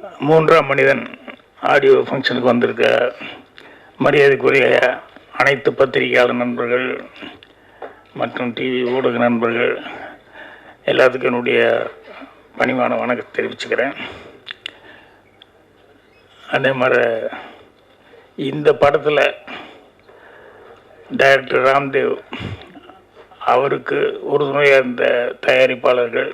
மூன்றாம் மனிதன் ஆடியோ ஃபங்க்ஷனுக்கு வந்திருக்க மரியாதைக்குரிய அனைத்து பத்திரிகையாளர் நண்பர்கள் மற்றும் டிவி ஊடக நண்பர்கள் எல்லாத்துக்கும் என்னுடைய பணிவான வணக்கம் தெரிவிச்சுக்கிறேன். அதே மாதிரி இந்த படத்தில் டைரக்டர் ராம்தேவ் அவருக்கு உறுதுணையாக இருந்த தயாரிப்பாளர்கள்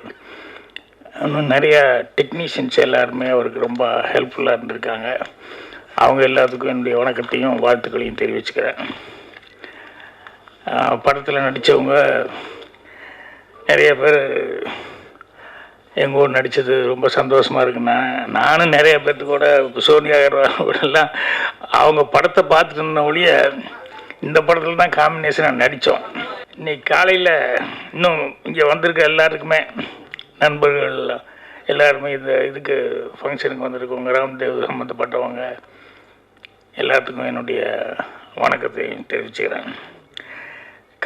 இன்னும் நிறையா டெக்னீஷியன்ஸ் எல்லாருமே அவருக்கு ரொம்ப ஹெல்ப்ஃபுல்லாக இருந்திருக்காங்க. அவங்க எல்லாத்துக்கும் என்னுடைய வணக்கத்தையும் வாழ்த்துக்களையும் தெரிவிச்சுக்கிறேன். படத்தில் நடித்தவங்க நிறைய பேர் எங்கள் ஊர் நடித்தது ரொம்ப சந்தோஷமாக இருக்குண்ணா நானும் நிறைய பேர்த்து கூட சோனியா கூடலாம் அவங்க படத்தை பார்த்துட்டு இருந்த ஒழிய இந்த படத்தில் தான் காம்பினேஷனாக நடித்தோம் இன்னைக்கு காலையில் இன்னும் இங்கே வந்திருக்க எல்லாருக்குமே நண்பர்கள் எல்லாருமே இந்த இதுக்கு ஃபங்க்ஷனுக்கு வந்திருக்கவங்க ராம்தேவ் சம்மந்தப்பட்டவங்க எல்லாத்துக்கும் என்னுடைய வணக்கத்தை தெரிவிச்சுக்கிறேன்.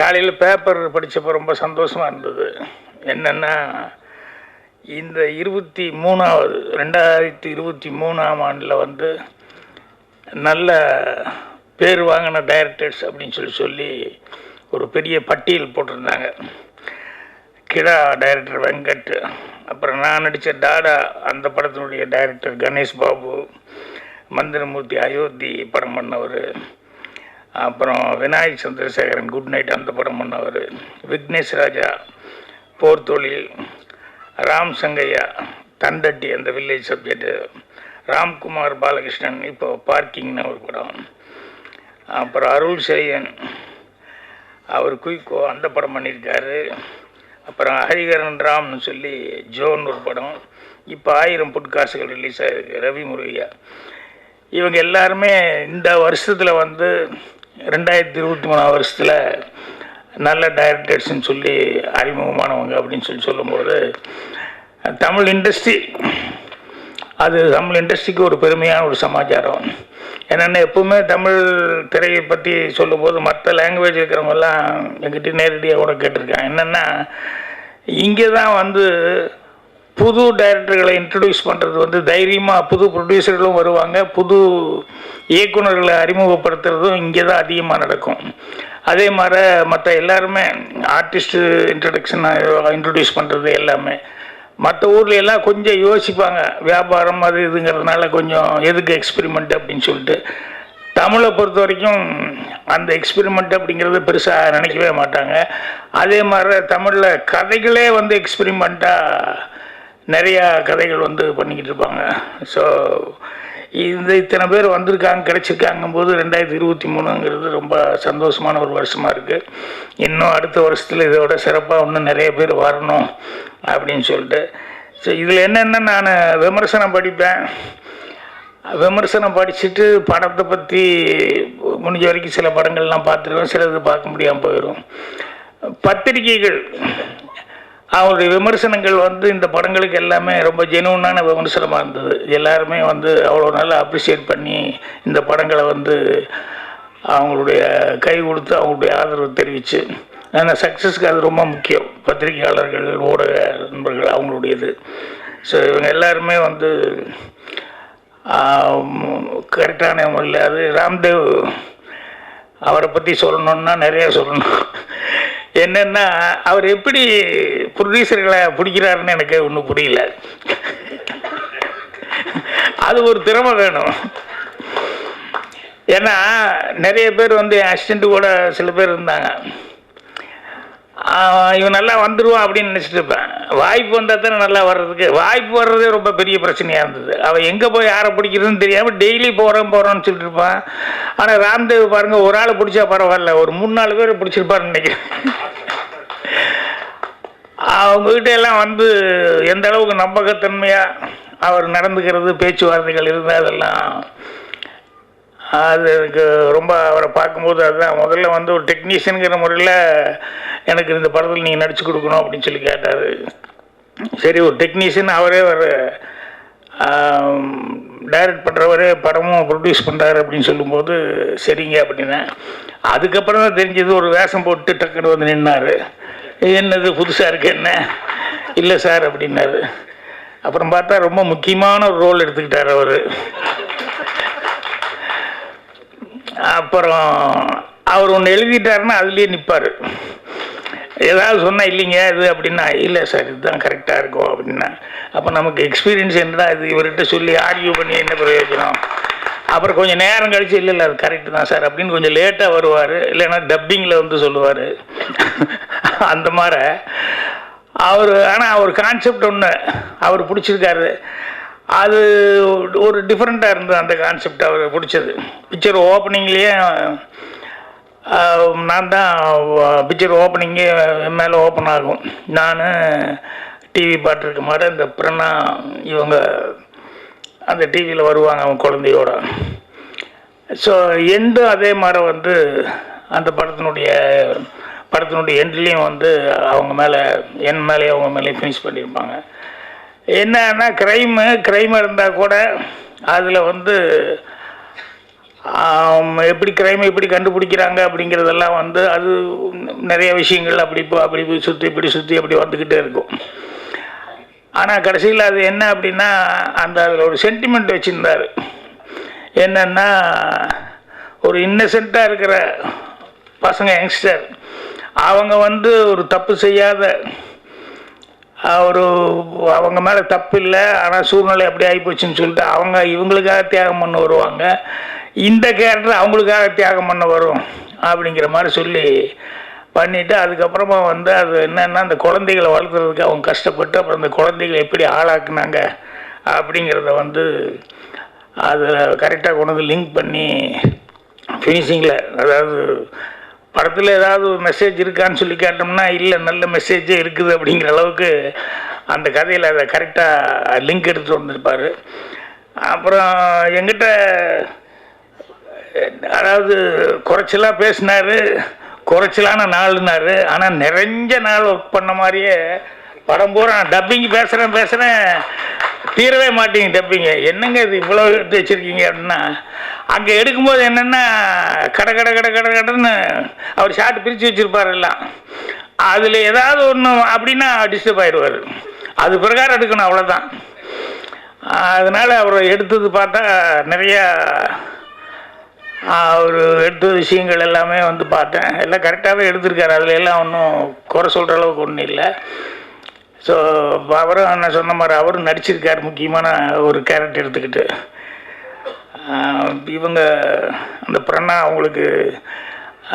காலையில் பேப்பர் படித்தப்போ ரொம்ப சந்தோஷமாக இருந்தது. என்னென்னா இந்த இருபத்தி மூணாவது ரெண்டாயிரத்தி இருபத்தி மூணாம் ஆண்டில் வந்து நல்ல பேர் வாங்கின டைரக்டர்ஸ் அப்படின்னு சொல்லி சொல்லி ஒரு பெரிய பட்டியல் போட்டிருந்தாங்க. கிடா டைரக்டர் வெங்கட் அப்புறம் நான் நடித்த டாடா அந்த படத்தினுடைய டைரக்டர் கணேஷ் பாபு மந்திரமூர்த்தி அயோத்தி படம் பண்ணவர் அப்புறம் விநாயக் சந்திரசேகரன் குட் நைட் அந்த படம் பண்ணவர் விக்னேஷ் ராஜா போர் தொழில் ராம் சங்கையா தண்டட்டி அந்த வில்லேஜ் சப்ஜெக்டு ராம்குமார் பாலகிருஷ்ணன் இப்போ பார்க்கிங்னு ஒரு படம் அப்புறம் அருள் செய்யன் அவர் குயிக்கோ அந்த படம் பண்ணியிருக்காரு. அப்புறம் ஹரிகரன் ராம்னு சொல்லி ஜோன் ஒரு படம். இப்போ ஆயிரம் புட்காசுகள் ரிலீஸ் ஆகிருக்கு ரவி முருகையா. இவங்க எல்லாருமே இந்த வருஷத்தில் வந்து ரெண்டாயிரத்தி இருபத்தி மூணாம் வருஷத்தில் நல்ல டைரக்டர்ஸ்ன்னு சொல்லி அறிமுகமானவங்க அப்படின்னு சொல்லி சொல்லும்போது தமிழ் இண்டஸ்ட்ரி அது தமிழ் இண்டஸ்ட்ரிக்கு ஒரு பெருமையான ஒரு சமாச்சாரம். என்னென்ன எப்பவுமே தமிழ் திரையை பற்றி சொல்லும்போது மற்ற லாங்குவேஜ் இருக்கிறவங்கெல்லாம் எங்கிட்ட நேரடியாக கூட கேட்டிருக்காங்க. என்னென்னா இங்கே தான் வந்து புது டைரக்டர்களை இன்ட்ரடியூஸ் பண்ணுறது வந்து தைரியமாக புது ப்ரொடியூசர்களும் வருவாங்க. புது இயக்குநர்களை அறிமுகப்படுத்துறதும் இங்கே தான் அதிகமாக நடக்கும். அதே மாதிரி மற்ற எல்லாருமே ஆர்டிஸ்ட்டு இன்ட்ரடக்ஷன் இன்ட்ரடியூஸ் பண்ணுறது எல்லாமே. மற்ற ஊரில் எல்லாம் கொஞ்சம் யோசிப்பாங்க. வியாபாரம் அது இதுங்கிறதுனால கொஞ்சம் எதுக்கு எக்ஸ்பெரிமெண்ட் அப்படின்னு சொல்லிட்டு. தமிழை பொறுத்த வரைக்கும் அந்த எக்ஸ்பெரிமெண்ட் அப்படிங்கிறது பெருசாக நினைக்கவே மாட்டாங்க. அதே மாதிரி தமிழில் கதைகளே வந்து எக்ஸ்பெரிமெண்ட்டாக நிறையா கதைகள் வந்து பண்ணிக்கிட்டு இருப்பாங்க. ஸோ இந்த இத்தனை பேர் வந்திருக்காங்க கிடச்சிருக்காங்கும் போது ரெண்டாயிரத்தி இருபத்தி மூணுங்கிறது ரொம்ப சந்தோஷமான ஒரு வருஷமாக இருக்குது இன்னும் அடுத்த வருஷத்தில் இதோட சிறப்பாக இன்னும் நிறைய பேர் வரணும் அப்படின்னு சொல்லிட்டு. ஸோ இதில் என்னென்ன நான் விமர்சனம் படிப்பேன். விமர்சனம் படிச்சுட்டு படத்தை பற்றி முடிஞ்ச வரைக்கும் சில படங்கள்லாம் பார்த்துருவேன் சிலது பார்க்க முடியாமல் போயிடும் பத்திரிகைகள் அவருடைய விமர்சனங்கள் வந்து இந்த படங்களுக்கு எல்லாமே ரொம்ப ஜெனுவனான விமர்சனமாக இருந்தது. எல்லாருமே வந்து அவ்வளோ நல்லா அப்ரிஷியேட் பண்ணி இந்த படங்களை வந்து அவங்களுடைய கை கொடுத்து அவங்களுடைய ஆதரவு தெரிவித்து ஆனால் சக்ஸஸ்க்கு அது ரொம்ப முக்கியம். பத்திரிகையாளர்கள் ஊடக நண்பர்கள் அவங்களுடையது. ஸோ இவங்க எல்லாருமே வந்து கரெக்டான முறையில் அது ராம்தேவ் அவரை பற்றி சொல்லணுன்னா நிறைய சொல்லணும். என்னென்னா அவர் எப்படி ப்ரொடியூசர்களை பிடிக்கிறாருன்னு எனக்கு ஒன்றும் புரியல. அது ஒரு திறமை வேணும். ஏன்னா நிறைய பேர் வந்து அசிஸ்டண்ட்டு கூட சில பேர் இருந்தாங்க. இவன் நல்லா வந்துடுவான் அப்படின்னு நினச்சிட்டு இருப்பேன். வாய்ப்பு வந்தால் தானே நல்லா வர்றதுக்கு. வாய்ப்பு வர்றதே ரொம்ப பெரிய பிரச்சனையாக இருந்தது. அவன் எங்கே போய் யாரை பிடிக்கிறதுன்னு தெரியாமல் டெய்லி போகிறோம் போகிறோன்னு சொல்லிட்டு இருப்பான். ஆனால் ராம்தேவ் பாருங்கள் ஒரு ஆள் பிடிச்சா பரவாயில்ல. ஒரு மூணு நாலு பேர் பிடிச்சிருப்பாருன்னு நினைக்கிறேன். அவங்ககிட்ட எல்லாம் வந்து எந்த அளவுக்கு நம்பகத்தன்மையாக அவர் நடந்துக்கிறது பேச்சுவார்த்தைகள் இருந்தால் அதெல்லாம் அது எனக்கு ரொம்ப அவரை பார்க்கும்போது அதுதான். முதல்ல வந்து ஒரு டெக்னீஷியனுங்கிற முறையில் எனக்கு இந்த படத்தில் நீங்கள் நடிச்சு கொடுக்கணும் அப்படின்னு சொல்லி கேட்டார். சரி ஒரு டெக்னீஷியன் அவரே ஒரு டைரக்ட் பண்ணுறவரே படமும் ப்ரொடியூஸ் பண்ணுறாரு அப்படின்னு சொல்லும்போது சரிங்க அப்படின்னா அதுக்கப்புறம் தான் தெரிஞ்சது ஒரு வேஷம் போட்டு டக்குன்னு வந்து நின்னார். என்னது புதுசாக இருக்கு என்ன? இல்லை சார் அப்படின்னாரு. அப்புறம் பார்த்தா ரொம்ப முக்கியமான ஒரு ரோல் எடுத்துக்கிட்டார் அவர். அப்புறம் அவர் ஒன்று எழுதிட்டாருன்னா அதுலேயே நிற்பார் ஏதாவது சொன்னால் இல்லைங்க இது அப்படின்னா இல்லை சார் இதுதான் கரெக்டாக இருக்கும் அப்படின்னா. அப்போ நமக்கு எக்ஸ்பீரியன்ஸ் என்னடா இது? இவர்கிட்ட சொல்லி ஆர்கியூ பண்ணி என்ன பிரயோஜனம்? அப்புறம் கொஞ்சம் நேரம் கழிச்சு இல்லை இல்லை அது கரெக்டு தான் சார் அப்படின்னு கொஞ்சம் லேட்டாக வருவார். இல்லைன்னா டப்பிங்கில் வந்து சொல்லுவார். அந்த மாதிரி அவர் ஆனால் அவர் கான்செப்ட் ஒன்று அவர் பிடிச்சிருக்காரு. அது ஒரு டிஃப்ரெண்ட்டாக இருந்தது அந்த கான்செப்ட் அவர் பிடிச்சது. பிக்சர் ஓப்பனிங்லேயே நான் தான் பிக்சர் ஓப்பனிங்கே மேலே ஓப்பன் ஆகும். நான் டிவி பாட்டிருக்க மாதிரி இந்த பிரணா இவங்க அந்த டிவியில் வருவாங்க அவங்க குழந்தையோட. ஸோ எண்டு அதே மாதிரி வந்து அந்த படத்தினுடைய படத்தினுடைய எண்ட்லேயும் வந்து அவங்க மேலே என் மேலே அவங்க மேலேயும் ஃபினிஷ் பண்ணியிருப்பாங்க. என்னன்னா க்ரைமு க்ரைம் இருந்தால் கூட அதில் வந்து எப்படி கிரைமை எப்படி கண்டுபிடிக்கிறாங்க அப்படிங்கிறதெல்லாம் வந்து அது நிறைய விஷயங்கள் அப்படி இப்போ அப்படி போய் சுற்றி இப்படி சுற்றி அப்படி வந்துக்கிட்டே இருக்கும். ஆனால் கடைசியில் அது என்ன அப்படின்னா அந்த அதில் ஒரு சென்டிமெண்ட் வச்சுருந்தார். என்னன்னா ஒரு இன்னசென்ட்டாக இருக்கிற பசங்க யங்ஸ்டர் அவங்க வந்து ஒரு தப்பு செய்யாத ஒரு அவங்க மேலே தப்பு இல்லை ஆனால் சூழ்நிலை அப்படி ஆகிப்போச்சுன்னு சொல்லிட்டு அவங்க இவங்களுக்காக தியாகம் பண்ண வருவாங்க. இந்த கேரக்டர் அவங்களுக்காக தியாகம் பண்ண வரும் அப்படிங்கிற மாதிரி சொல்லி பண்ணிவிட்டு அதுக்கப்புறமா வந்து அது என்னென்னா அந்த குழந்தைகளை வளர்க்குறதுக்கு அவங்க கஷ்டப்பட்டு அப்புறம் அந்த குழந்தைகளை எப்படி ஆளாக்குனாங்க அப்படிங்கிறத வந்து அதில் கரெக்டாக கொண்டு வந்து லிங்க் பண்ணி ஃபினிஷிங்கில் அதாவது படத்தில் ஏதாவது ஒரு மெசேஜ் இருக்கான்னு சொல்லி கேட்டோம்னா இல்லை நல்ல மெசேஜே இருக்குது அப்படிங்கிற அளவுக்கு அந்த கதையில் அதை கரெக்டாக லிங்க் எடுத்து வந்திருப்பார். அப்புறம் எங்கிட்ட அதாவது குறைச்சலாக பேசினார் குறைச்சலான நாள்னாரு. ஆனால் நிறைஞ்ச நாள் ஒர்க் பண்ண மாதிரியே படம் பூரா டப்பிங் பேசுகிறேன் பேசுகிறேன் தீரவே மாட்டீங்க டப்பிங்க என்னங்க இது இவ்வளோ எடுத்து வச்சுருக்கீங்க அப்படின்னா? அங்கே எடுக்கும்போது என்னென்னா கட கட கட கட கடன்னு அவர் ஷார்ட் பிரித்து வச்சுருப்பார் எல்லாம். அதில் ஏதாவது ஒன்று அப்படின்னா டிஸ்டர்ப் ஆகிடுவார் அது பிரகாரம் எடுக்கணும் அவ்வளோதான் அதனால் அவர் எடுத்தது பார்த்தா நிறையா அவர் எடுத்த விஷயங்கள் எல்லாமே வந்து பார்த்தேன். எல்லாம் கரெக்டாகவே எடுத்திருக்காரு. அதில் எல்லாம் ஒன்றும் குறை சொல்கிற அளவுக்கு ஒன்றும் இல்லை. ஸோ அவரும் நான் சொன்ன மாதிரி அவரும் நடிச்சிருக்கார். முக்கியமான ஒரு கேரக்டர் எடுத்துக்கிட்டு. இவங்க அந்த பிரணா அவங்களுக்கு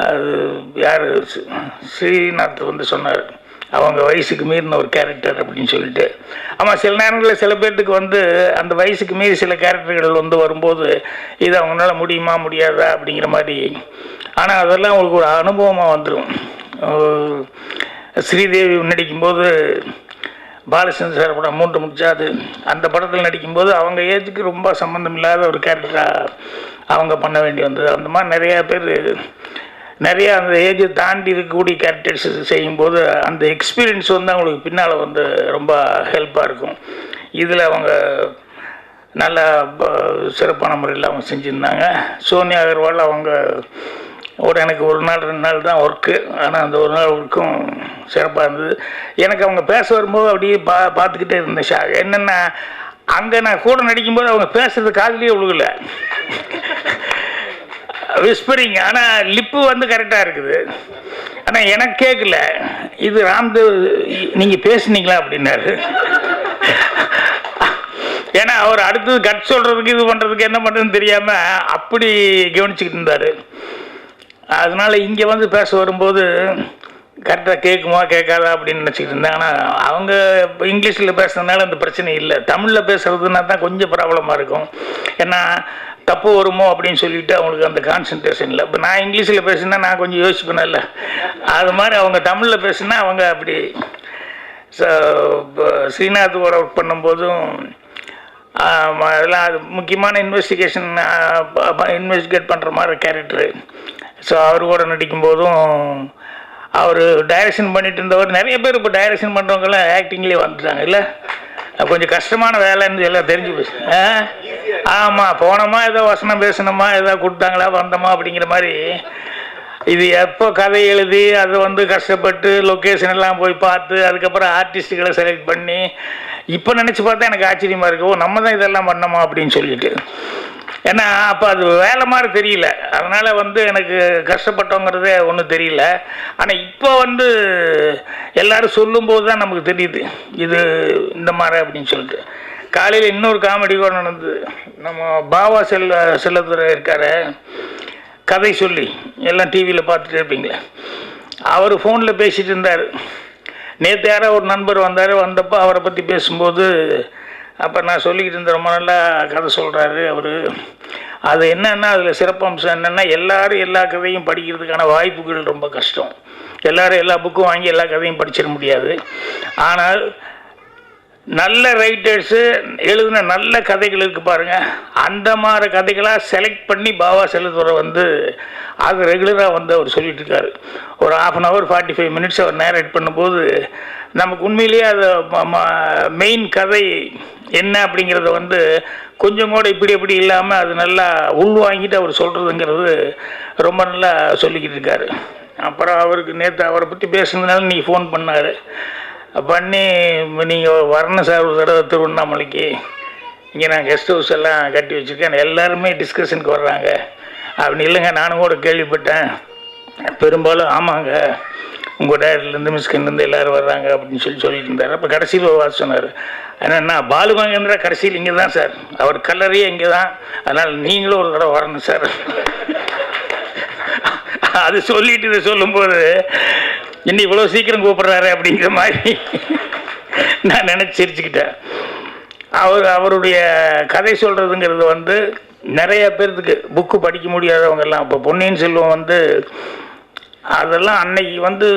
அது யார்? ஸ்ரீநாத் வந்து சொன்னார். அவங்க வயசுக்கு மீறின ஒரு கேரக்டர் அப்படின்னு சொல்லிட்டு. ஆமாம் சில நேரங்களில் சில பேர்த்துக்கு வந்து அந்த வயசுக்கு மீறி சில கேரக்டர்கள் வந்து வரும்போது இது அவங்களால முடியுமா முடியாதா அப்படிங்கிற மாதிரி. ஆனால் அதெல்லாம் அவங்களுக்கு ஒரு அனுபவமாக வந்துடும் ஸ்ரீதேவி நடிக்கும்போது பாலச்சந்திர சார் படம் மூன்று முடிச்சாது அந்த படத்தில் நடிக்கும்போது அவங்க ஏஜுக்கு ரொம்ப சம்மந்தம் இல்லாத ஒரு கேரக்டராக அவங்க பண்ண வேண்டி வந்தது. அந்த மாதிரி நிறையா பேர் நிறையா அந்த ஏஜை தாண்டி இருக்கக்கூடிய கேரக்டர்ஸ் செய்யும்போது அந்த எக்ஸ்பீரியன்ஸ் வந்து அவங்களுக்கு பின்னால் வந்து ரொம்ப ஹெல்ப்பாக இருக்கும். இதில் அவங்க நல்லா சிறப்பான முறையில் அவங்க செஞ்சுருந்தாங்க. சோனியா அகர்வால் அவங்க ஒரு எனக்கு ஒரு நாள் ரெண்டு நாள் தான் ஒர்க்கு ஆனால் அந்த ஒரு நாள் ஒர்க்கும் சிறப்பாக இருந்தது. எனக்கு அவங்க பேச வரும்போது அப்படியே பா பார்த்துக்கிட்டே இருந்தேன் ஷா. என்னென்னா அங்கே நான் கூட நடிக்கும்போது அவங்க பேசுகிறது காதலியே விழுகல. விஸ்பரிங் ஆனால் லிப்பு வந்து கரெக்டாக இருக்குது. ஆனால் எனக்கு கேட்கல இது ராம்தேவ் நீங்கள் பேசுனீங்களா அப்படின்னாரு. ஏன்னா அவர் அடுத்தது கட் சொல்கிறதுக்கு இது பண்ணுறதுக்கு என்ன பண்ணுறதுன்னு தெரியாமல் அப்படி கவனிச்சுக்கிட்டு இருந்தார். அதனால் இங்கே வந்து பேச வரும்போது கரெக்டாக கேட்குமா கேட்காதா அப்படின்னு நினச்சிக்கிட்டு இருந்தேன். ஆனால் அவங்க இப்போ இங்கிலீஷில் பேசுறதுனால அந்த பிரச்சனை இல்லை. தமிழில் பேசுகிறதுனா தான் கொஞ்சம் ப்ராப்ளமாக இருக்கும். ஏன்னா தப்பு வருமோ அப்படின்னு சொல்லிட்டு அவங்களுக்கு அந்த கான்சன்ட்ரேஷன் இல்லை இப்போ நான் இங்கிலீஷில் பேசுனா நான் கொஞ்சம் யோசிப்பேன்ல. அது மாதிரி அவங்க தமிழில் பேசுனா அவங்க அப்படி ஸோ ஒர்க் பண்ணும்போதும் அதெல்லாம் அது முக்கியமான இன்வெஸ்டிகேஷன் இன்வெஸ்டிகேட் பண்ணுற மாதிரி கேரக்டரு ஸோ அவர் கூட நடிக்கும்போதும் அவர் டைரக்ஷன் பண்ணிட்டு இருந்தவர் நிறைய பேர் இப்போ டைரக்ஷன் பண்ணுறவங்கெல்லாம் ஆக்டிங்லேயே வந்துட்டாங்க இல்லை? கொஞ்சம் கஷ்டமான வேலைன்னு எல்லாம் தெரிஞ்சு போச்சு. ஆ? ஆமாம் போனோமா ஏதோ வசனம் பேசணுமா ஏதோ கொடுத்தாங்களா வந்தோமா அப்படிங்கிற மாதிரி. இது எப்போ கதை எழுதி அதை வந்து கஷ்டப்பட்டு லொக்கேஷன் எல்லாம் போய் பார்த்து அதுக்கப்புறம் ஆர்டிஸ்ட்டுகளை செலக்ட் பண்ணி இப்போ நினச்சி பார்த்தா எனக்கு ஆச்சரியமாக இருக்கு. ஓ நம்ம தான் இதெல்லாம் பண்ணோமா அப்படின்னு சொல்லிட்டு. ஏன்னா அப்போ அது வேலை மாதிரி தெரியல. அதனால் வந்து எனக்கு கஷ்டப்பட்டோங்கிறதே ஒன்றும் தெரியல. ஆனால் இப்போ வந்து எல்லோரும் சொல்லும்போது தான் நமக்கு தெரியுது. இது இந்த மாதிரி அப்படின்னு சொல்லிட்டு. காலையில் இன்னொரு காமெடி கூட நடந்தது. நம்ம பாபா செல்ல செல்லத்துறை இருக்கார் கதை சொல்லி எல்லாம் டிவியில் பார்த்துட்டு இருப்பீங்களே. அவர் ஃபோனில் பேசிகிட்டு இருந்தார். நேற்று யாரோ ஒரு நண்பர் வந்தார். வந்தப்போ அவரை பற்றி பேசும்போது அப்போ நான் சொல்லிக்கிட்டு இருந்த ரொம்ப நல்லா கதை சொல்கிறாரு அவர். அது என்னென்னா அதில் சிறப்பம்சம் என்னென்னா எல்லாரும் எல்லா கதையும் படிக்கிறதுக்கான வாய்ப்புகள் ரொம்ப கஷ்டம். எல்லோரும் எல்லா புக்கும் வாங்கி எல்லா கதையும் படிச்சிட முடியாது. ஆனால் நல்ல ரைட்டர்ஸு எழுதின நல்ல கதைகள் இருக்குது பாருங்க. அந்த மாதிரி கதைகளாக செலக்ட் பண்ணி பாபா செலுத்துறை வந்து அது ரெகுலராக வந்து அவர் சொல்லிட்டு ஒரு half an hour forty five minutes our narrate பண்ணும்போது நமக்கு உண்மையிலேயே அது மெயின் கதை என்ன அப்படிங்கிறத வந்து கொஞ்சம் கூட இப்படி இப்படி இல்லாமல் அது நல்லா உள்வாங்கிட்டு அவர் சொல்கிறதுங்கிறது ரொம்ப நல்லா சொல்லிக்கிட்டு இருக்காரு. அப்புறம் அவருக்கு நேற்று அவரை பற்றி பேசுனதுனால நீ ஃபோன் பண்ணார். பண்ணி நீங்கள் வரணும் சார் ஒரு தடவை திருவண்ணாமலைக்கு. இங்கே நான் கெஸ்ட் ஹவுஸ் எல்லாம் கட்டி வச்சுருக்கேன். எல்லாருமே டிஸ்கஷனுக்கு வர்றாங்க. அப்படின்னு இல்லைங்க நானும் கூட கேள்விப்பட்டேன். பெரும்பாலும் ஆமாங்க உங்கள் டேரக்டர்லேருந்து மிஸ்கின்லேருந்து எல்லோரும் வர்றாங்க அப்படின்னு சொல்லி சொல்லிட்டு இருந்தார். அப்போ கடைசியில் ஒரு சொன்னார். என்னென்னா பாலு மகேந்திரா கடைசியில் இங்கே தான் சார் அவர் கல்லறையே இங்கே தான். அதனால் நீங்களும் ஒரு தடவை வரணும் சார் அது சொல்லிட்டு சொல்லும்போது இன்னும் இவ்வளோ சீக்கிரம் கூப்பிட்றாரு அப்படிங்கிற மாதிரி நான் நினச்சி சிரிச்சுக்கிட்டேன். அவர் அவருடைய கதை சொல்கிறதுங்கிறது வந்து நிறைய பேர்த்துக்கு புக்கு படிக்க முடியாதவங்கெல்லாம் இப்போ பொன்னியின் செல்வம் வந்து அதெல்லாம் அன்னைக்கு வந்து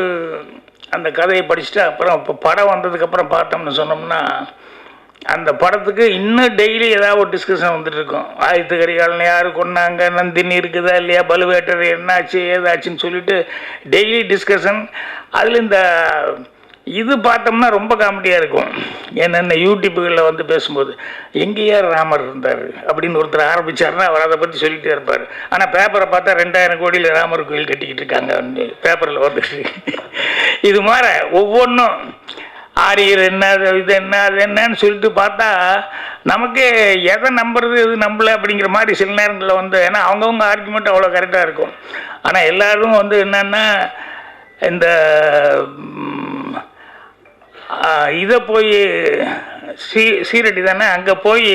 அந்த கதையை படிச்சுட்டு அப்புறம் இப்போ படம் வந்ததுக்கப்புறம் பார்த்தோம்னு சொன்னோம்னா அந்த படத்துக்கு இன்னும் டெய்லி ஏதாவது ஒரு டிஸ்கஷன் வந்துட்டு இருக்கும் ஆயுத்த கரிகாலன் யார் கொண்டாங்க நந்தினி இருக்குதா இல்லையா பலுவேட்டர் என்னாச்சு ஏதாச்சுன்னு சொல்லிட்டு டெய்லி டிஸ்கஷன் அதில் இந்த இது பார்த்தோம்னா ரொம்ப காமெடியாக இருக்கும். என்னென்ன யூடியூப்புகளில் வந்து பேசும்போது எங்கேயா ராமர் இருந்தார் அப்படின்னு ஒருத்தர் ஆரம்பித்தாருன்னா அவர் அதை பற்றி சொல்லிகிட்டே இருப்பார். ஆனால் பேப்பரை பார்த்தா ரெண்டாயிரம் கோடியில் ராமர் கோயில் கட்டிக்கிட்டு இருக்காங்க பேப்பரில் வந்துட்டு இது மாதிரி ஒவ்வொன்றும் ஆரியர் என்ன இது என்ன அது என்னன்னு சொல்லிட்டு பார்த்தா நமக்கு எதை நம்புறது எது நம்பல அப்படிங்கிற மாதிரி சில நேரங்களில் வந்து ஏன்னா அவங்கவுங்க ஆர்குமெண்ட் அவ்வளோ கரெக்டாக இருக்கும். ஆனால் எல்லாரும் வந்து என்னென்னா இந்த இதை போய் சீ சீரடி தானே அங்கே போய்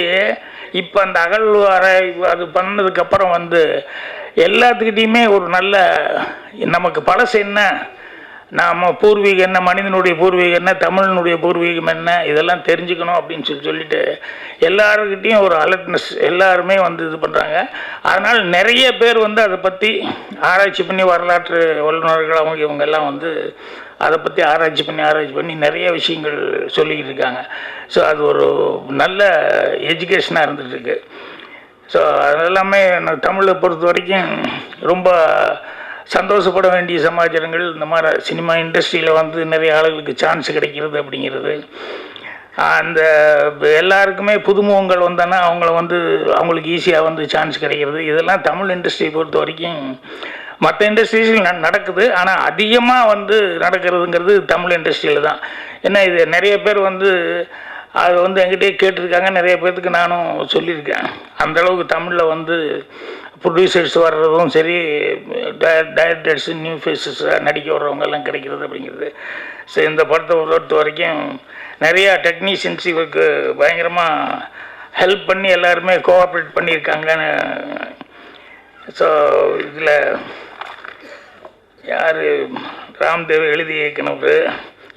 இப்போ அந்த அகழ்வாரை அது பண்ணதுக்கப்புறம் வந்து எல்லாத்துக்கிட்டேயுமே ஒரு நல்ல நமக்கு பழசு என்ன நாம் பூர்வீகம் என்ன மனிதனுடைய பூர்வீகம் என்ன தமிழனுடைய பூர்வீகம் என்ன இதெல்லாம் தெரிஞ்சுக்கணும் அப்படின்னு சொல்லி சொல்லிட்டு எல்லாருக்கிட்டேயும் ஒரு அலர்ட்னஸ் எல்லாருமே வந்து இது பண்ணுறாங்க அதனால் நிறைய பேர் வந்து அதை பற்றி ஆராய்ச்சி பண்ணி வரலாற்று வல்லுநர்கள் அவங்க இவங்க எல்லாம் வந்து அதை பற்றி ஆராய்ச்சி பண்ணி ஆராய்ச்சி பண்ணி நிறைய விஷயங்கள் சொல்லிக்கிட்டு இருக்காங்க. ஸோ அது ஒரு நல்ல எஜுகேஷனாக இருந்துகிட்ருக்கு ஸோ அது எல்லாமே நான் தமிழை பொறுத்த வரைக்கும் ரொம்ப சந்தோஷப்பட வேண்டிய சமாச்சாரங்கள் இந்த மாதிரி சினிமா இண்டஸ்ட்ரியில் வந்து நிறைய ஆளுகளுக்கு சான்ஸ் கிடைக்கிறது அப்படிங்கிறது. அந்த எல்லாருக்குமே புதுமுகங்கள் வந்தோன்னா அவங்கள வந்து அவங்களுக்கு ஈஸியாக வந்து சான்ஸ் கிடைக்கிறது. இதெல்லாம் தமிழ் இண்டஸ்ட்ரியை பொறுத்த வரைக்கும் மற்ற இண்டஸ்ட்ரீஸில் ந நடக்குது. ஆனால் அதிகமாக வந்து நடக்கிறதுங்கிறது தமிழ் இண்டஸ்ட்ரியில் தான். ஏன்னா இது நிறைய பேர் வந்து அது வந்து என்கிட்டயே கேட்டிருக்காங்க. நிறைய பேர்த்துக்கு நானும் சொல்லியிருக்கேன். அந்த அளவுக்கு தமிழில் வந்து ப்ரொடியூசர்ஸ் வர்றதும் சரி டைரக்டர்ஸ் நியூ ஃபேஸஸ் நடிக்க வர்றவங்க எல்லாம் கிடைக்கிறது அப்படிங்கிறது. ஸோ இந்த படத்தை பொறுத்த வரைக்கும் நிறையா டெக்னீஷியன்ஸ் இவருக்கு பயங்கரமாக ஹெல்ப் பண்ணி எல்லாருமே கோஆப்ரேட் பண்ணியிருக்காங்கன்னு ஸோ இதில் யார்? ராம்தேவ் எழுதி இயக்குனவர்.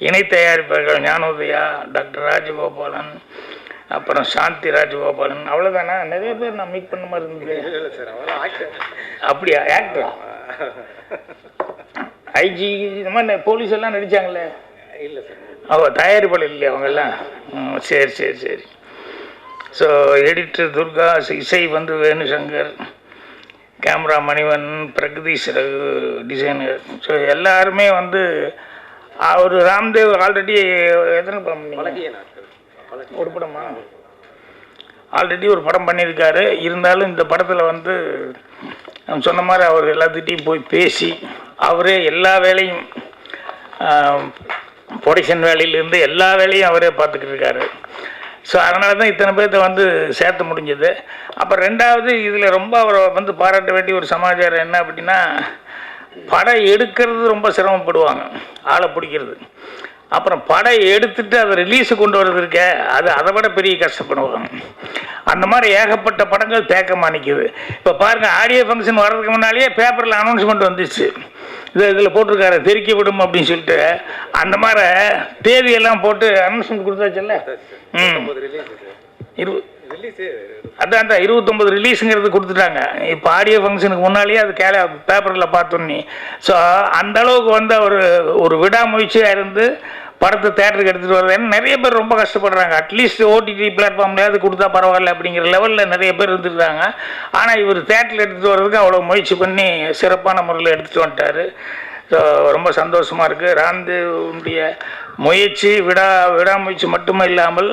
இணை தயாரிப்பாளர்கள் ஞானோதயா டாக்டர் ராஜகோபாலன் அப்புறம் சாந்தி ராஜகோபாலன் அவ்வளோதானா நிறைய பேர் நான் மீட் பண்ண மாதிரி இருந்தது. அப்படியா? ஆக்டரா ஐஜி இந்த மாதிரி போலீஸ் எல்லாம் நடிச்சாங்களே? இல்லை சார் அவ தயாரிப்பாளர் இல்லையா அவங்கெல்லாம்? சரி சரி சரி. ஸோ எடிட்டர் துர்கா இசை வந்து Venushankar camera Manivan Pragatheesh Raghu designer so எல்லாருமே வந்து அவர் ராம்தேவ் ஆல்ரெடி எத்தனை படம் பண்ணீங்க? ஒரு படமா? ஆல்ரெடி ஒரு படம் பண்ணியிருக்காரு. இருந்தாலும் இந்த படத்தில் வந்து சொன்ன மாதிரி அவர் எல்லாத்துக்கிட்டையும் போய் பேசி அவரே எல்லா வேலையும் ப்ரொடக்ஷன் வேலையிலேருந்து எல்லா வேலையும் அவரே பார்த்துக்கிட்டு இருக்காரு ஸோ அதனால தான் இத்தனை பேர்த்த வந்து சேர்த்த முடிஞ்சது. அப்புறம் ரெண்டாவது இதில் ரொம்ப அவரை வந்து பாராட்ட வேண்டிய ஒரு சமாச்சாரம் என்ன அப்படின்னா படம் எடுக்கிறது ரொம்ப சிரமப்படுவாங்க. ஆளை பிடிக்கிறது. அப்புறம் படம் எடுத்துட்டு அதை ரிலீஸு கொண்டு வர்றது இருக்க அது அதை விட பெரிய கஷ்டப்படுவாங்க. அந்த மாதிரி ஏகப்பட்ட படங்கள் தேக்கமாக நிற்கிது இப்போ பாருங்கள் ஆடியோ ஃபங்க்ஷன் வர்றதுக்கு முன்னாலேயே பேப்பரில் அனௌன்ஸ்மெண்ட் வந்துச்சு. இது இதில் போட்டிருக்காரு தெருக்கி விடும் அப்படின்னு சொல்லிட்டு. அந்த மாதிரி தேதியெல்லாம் போட்டு அனௌன்ஸ்மெண்ட் கொடுத்தாச்சுல்ல? ம். ஒன்பது அதான் அந்த இருபத்தொம்பது ரிலீஸுங்கிறது கொடுத்துட்டாங்க. இப்போ ஆடியோ ஃபங்க்ஷனுக்கு முன்னாலேயே அது கேல பேப்பரில் பார்த்தோன்னே ஸோ அந்த அளவுக்கு வந்து ஒரு ஒரு விடாமுயற்சியாக இருந்து படத்தை தேட்டருக்கு எடுத்துகிட்டு வர்றது நிறைய பேர் ரொம்ப கஷ்டப்படுறாங்க. அட்லீஸ்ட் ஓடிடி பிளாட்ஃபார்ம்லையாவது கொடுத்தா பரவாயில்ல அப்படிங்கிற லெவலில் நிறைய பேர் இருந்துருக்காங்க ஆனால் இவர் தேட்டரில் எடுத்துகிட்டு வர்றதுக்கு அவ்வளோ முயற்சி பண்ணி சிறப்பான முறையில் எடுத்துகிட்டு வந்துட்டார். ஸோ ரொம்ப சந்தோஷமாக இருக்குது ராம்தேவுடைய முயற்சி விடா விடாமுயற்சி மட்டுமே இல்லாமல்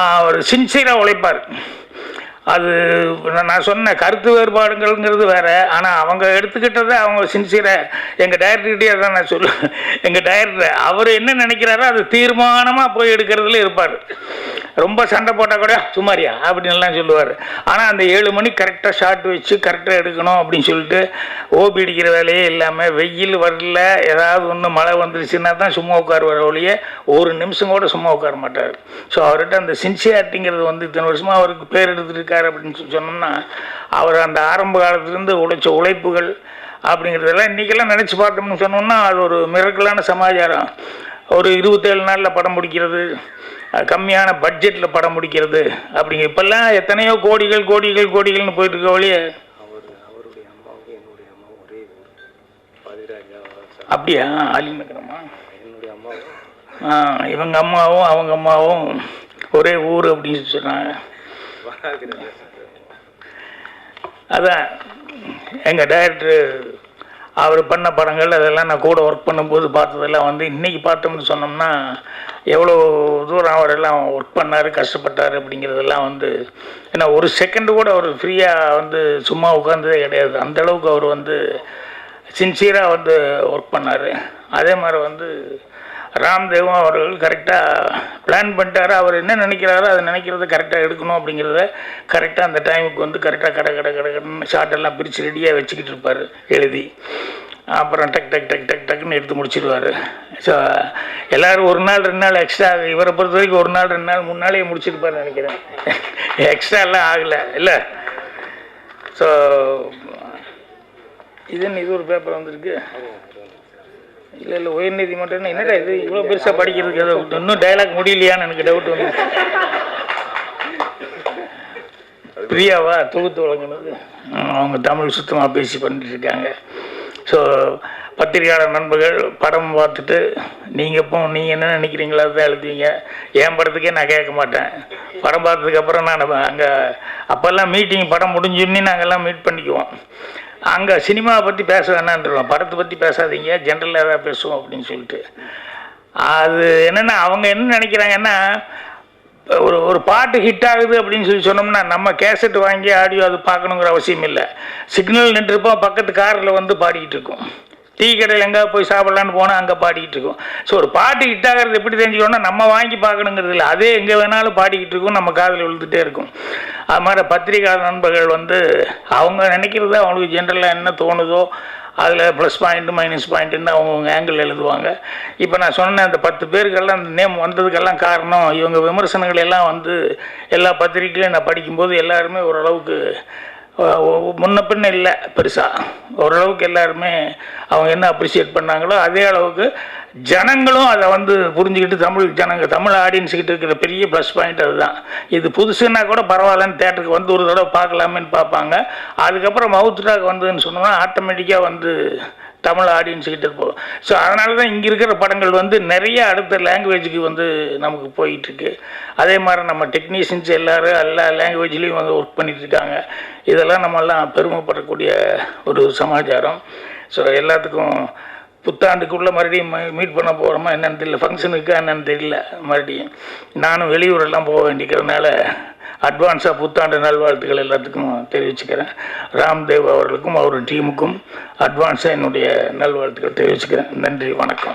அவர் சின்சியராக உழைப்பார். அது நான் நான் சொன்ன கருத்து வேறுபாடுங்கிறது வேறு. ஆனால் அவங்க எடுத்துக்கிட்டதை அவங்க சின்சியராக எங்கள் டைரக்டர்கிட்டே தான் நான் சொல்லுவேன். எங்கள் டைரக்டர் அவர் என்ன நினைக்கிறாரோ அது தீர்மானமாக போய் எடுக்கிறதுல இருப்பார். ரொம்ப சண்டை போட்டால் கூட சுமாரியா அப்படின்லாம் சொல்லுவார். ஆனால் அந்த ஏழு மணி கரெக்டாக ஷார்ட் வச்சு கரெக்டாக எடுக்கணும் அப்படின்னு சொல்லிட்டு ஓபி அடிக்கிற வேலையே இல்லாமல் வெயில் வரல ஏதாவது ஒன்று மழை வந்துருச்சுன்னா தான் சும்மா உட்காருவார் ஒழிய ஒரு நிமிஷம் கூட சும்மா உட்கார மாட்டார். ஸோ அவர்கிட்ட அந்த சின்சியாரிட்டிங்கிறது வந்து இத்தனை வருஷமாக அவருக்கு பேர் எடுத்துருக்காரு அப்படின்னு சொல்லி சொன்னோம்னா அவர் அந்த ஆரம்ப காலத்துலேருந்து உழைச்ச உழைப்புகள் அப்படிங்கிறதெல்லாம் இன்றைக்கெல்லாம் நினச்சி பார்த்தோம்னு சொன்னோம்னா அது ஒரு மிரக்கலான சமாச்சாரம். ஒரு இருபத்தேழு நாளில் படம் பிடிக்கிறது கம்மியான பட்ஜெட்டில் படம் முடிக்கிறது அப்படிங்க. இப்போல்லாம் எத்தனையோ கோடிகள் கோடிகள் கோடிகள்னு போயிட்டு இருக்க வழியே அப்படியா? ஆலிமக்கிறமா ஆ இவங்க அம்மாவும் அவங்க அம்மாவும் ஒரே ஊர் அப்படின்னு சொன்னாங்க. அதான் எங்கள் டைரக்டர் அவர் பண்ண படங்கள் அதெல்லாம் நான் கூட ஒர்க் பண்ணும்போது பார்த்ததெல்லாம் வந்து இன்றைக்கி பார்த்தோம்னு சொன்னோம்னா எவ்வளோ தூரம் அவர் எல்லாம் ஒர்க் பண்ணார் கஷ்டப்பட்டார் அப்படிங்கிறதெல்லாம் வந்து ஏன்னா ஒரு செகண்டு கூட அவர் ஃப்ரீயாக வந்து சும்மா உட்காந்ததே கிடையாது. அந்த அளவுக்கு அவர் வந்து சின்சியராக வந்து ஒர்க் பண்ணார். அதே மாதிரி வந்து ராம்தேவும் அவர்கள் கரெக்டாக பிளான் பண்ணிட்டாரு? அவர் என்ன நினைக்கிறாரோ அதை நினைக்கிறத கரெக்டாக எடுக்கணும் அப்படிங்கிறத கரெக்டாக அந்த டைமுக்கு வந்து கரெக்டாக கடை கடை கடை கடைன்னு ஷார்ட் எல்லாம் பிரித்து ரெடியாக வச்சுக்கிட்டு இருப்பார் எழுதி. அப்புறம் டக் டக் டக் டக் டக்குன்னு எடுத்து முடிச்சிடுவார் ஸோ எல்லோரும் ஒரு நாள் ரெண்டு நாள் எக்ஸ்ட்ரா இவரை பொறுத்த வரைக்கும் ஒரு நாள் ரெண்டு நாள் மூணு நாளே முடிச்சிருப்பார் நினைக்கிறேன். எக்ஸ்ட்ரா எல்லாம் ஆகலை இல்லை? ஸோ இது இது ஒரு பேப்பர் வந்திருக்கு. இல்லை இல்லை உயர்நீதிமன்றம் என்னடா இது? இவ்வளோ பெருசாக படிக்கிறதுக்கு ஏதோ இன்னும் டைலாக் முடியலையான்னு எனக்கு டவுட் வந்து. பிரியாவா? தொகுத்து வழங்கினது. அவங்க தமிழ் சுத்தமாக பேசி பண்ணிட்டு இருக்காங்க ஸோ பத்திரிகையாளர் நண்பர்கள் படம் பார்த்துட்டு நீங்கள் இப்போ நீங்கள் என்ன நினைக்கிறீங்களோ தான் எழுதுவீங்க. என் படத்துக்கே நான் கேட்க மாட்டேன். படம் பார்த்ததுக்கப்புறம் நான் அங்கே அப்போல்லாம் மீட்டிங் படம் முடிஞ்சுன்னு நாங்கள்லாம் மீட் பண்ணிக்குவோம். அங்கே சினிமாவை பற்றி பேச வேணான்றோம். படத்தை பற்றி பேசாதீங்க. ஜென்ரலாக ஏதாவது பேசுவோம் அப்படின்னு சொல்லிட்டு. அது என்னென்னா அவங்க என்ன நினைக்கிறாங்கன்னா ஒரு ஒரு பாட்டு ஹிட் ஆகுது அப்படின்னு சொல்லி சொன்னோம்னா நம்ம கேசட் வாங்கி ஆடியோ அது பார்க்கணுங்கிற அவசியம் இல்லை. சிக்னல் நின்றுருப்போம். பக்கத்து காரில் வந்து பாடிக்கிட்டு இருக்கோம். டீ கடையில் எங்கே போய் சாப்பிட்லான்னு போனால் அங்கே பாடிக்கிட்டு இருக்கோம். ஸோ ஒரு பாட்டு ஹிட் ஆகிறது எப்படி தெரிஞ்சுக்கணும்னா நம்ம வாங்கி பார்க்கணுங்கிறது இல்லை. அதே எங்கே வேணாலும் பாடிக்கிட்டு இருக்கும் நம்ம காதில் விழுந்துட்டே இருக்கும். அது மாதிரி பத்திரிகையாளர் நண்பர்கள் வந்து அவங்க நினைக்கிறது அவங்களுக்கு ஜென்ரலாக என்ன தோணுதோ அதில் ப்ளஸ் பாயிண்ட்டு மைனஸ் பாயிண்ட்டுன்னு அவங்கவுங்க ஆங்கிள் எழுதுவாங்க. இப்போ நான் சொன்ன அந்த பத்து பேருக்கெல்லாம் அந்த நேம் வந்ததுக்கெல்லாம் காரணம் இவங்க விமர்சனங்கள் எல்லாம் வந்து எல்லா பத்திரிகைகளையும் நான் படிக்கும்போது எல்லாருமே ஓரளவுக்கு முன்ன பின்ன இல்லை பெருசாக ஓரளவுக்கு எல்லாருமே அவங்க என்ன அப்ரிஷியேட் பண்ணாங்களோ அதே அளவுக்கு ஜனங்களும் அதை வந்து புரிஞ்சுக்கிட்டு தமிழ் ஜனங்க தமிழ் ஆடியன்ஸுக்கிட்ட இருக்கிற பெரிய ப்ளஸ் பாயிண்ட் அதுதான். இது புதுசுன்னா கூட பரவாயில்லன்னு தேட்டருக்கு வந்து ஒரு தடவை பார்க்கலாமேன்னு பார்ப்பாங்க. அதுக்கப்புறம் மவுத் டாக் வந்ததுன்னு சொன்னோம்னா ஆட்டோமேட்டிக்காக வந்து தமிழ் ஆடியன்ஸ் கிட்ட போகும் ஸோ அதனால தான் இங்கே இருக்கிற படங்கள் வந்து நிறைய அடுத்த லாங்குவேஜுக்கு வந்து நமக்கு போயிட்டுருக்கு. அதே மாதிரி நம்ம டெக்னீஷியன்ஸ் எல்லோரும் எல்லா லாங்குவேஜ்லேயும் வந்து ஒர்க் பண்ணிகிட்ருக்காங்க இருக்காங்க இதெல்லாம் நம்மெல்லாம் பெருமைப்படக்கூடிய ஒரு சமாச்சாரம். ஸோ எல்லாத்துக்கும் புத்தாண்டுக்குள்ளே மறுபடியும் மீட் பண்ண போகிறோமா என்னென்னு தெரியல. ஃபங்க்ஷனுக்கா என்னென்னு தெரியல. மறுபடியும் நானும் வெளியூரெல்லாம் போக வேண்டிக்கிறதுனால அட்வான்ஸாக புத்தாண்டு நல்வாழ்த்துக்கள் எல்லாத்துக்கும் தெரிவிச்சுக்கிறேன். ராம்தேவ் அவர்களுக்கும் அவர் டீமுக்கும் அட்வான்ஸாக என்னுடைய நல்வாழ்த்துக்கள் தெரிவிச்சுக்கிறேன். நன்றி வணக்கம்.